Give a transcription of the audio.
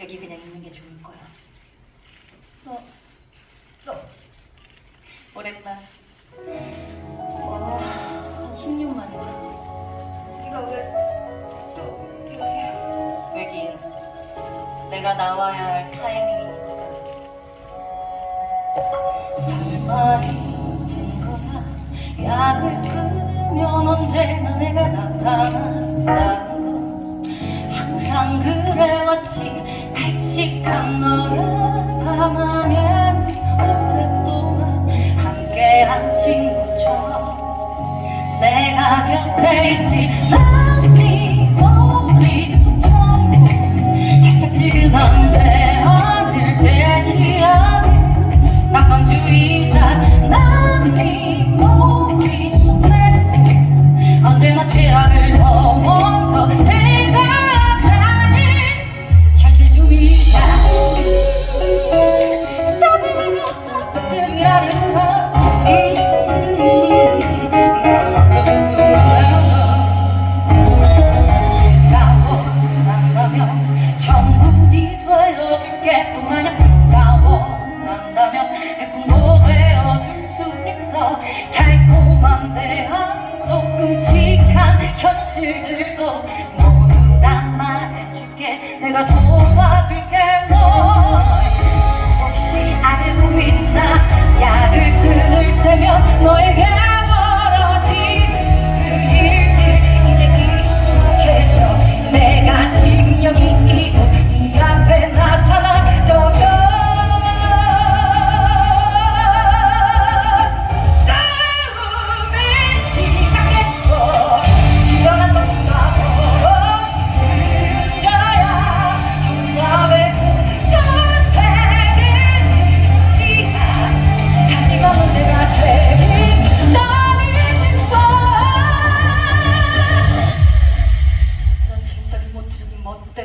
여기 그냥 있는 게 좋을 거야. 너, 너, 오랜만. 와, 한 10년 만이다. 네가 왜 또 이렇게 왜긴 내가 나와야 할 타이밍이니까. 설마 잊은 거야? 약을 끊으면 언제나 내가 나타난다 너를 반하면 오랫동안 함께한 친구처럼 내가 곁에 있지 난네 머릿속 전부 달짝지근한 내 안을 제시하는 낙관주의자 난네 머릿속 내 꿈 언제나 최악을 더 먼저 현실들도 모두 다 말해줄게. 내가 도와 molte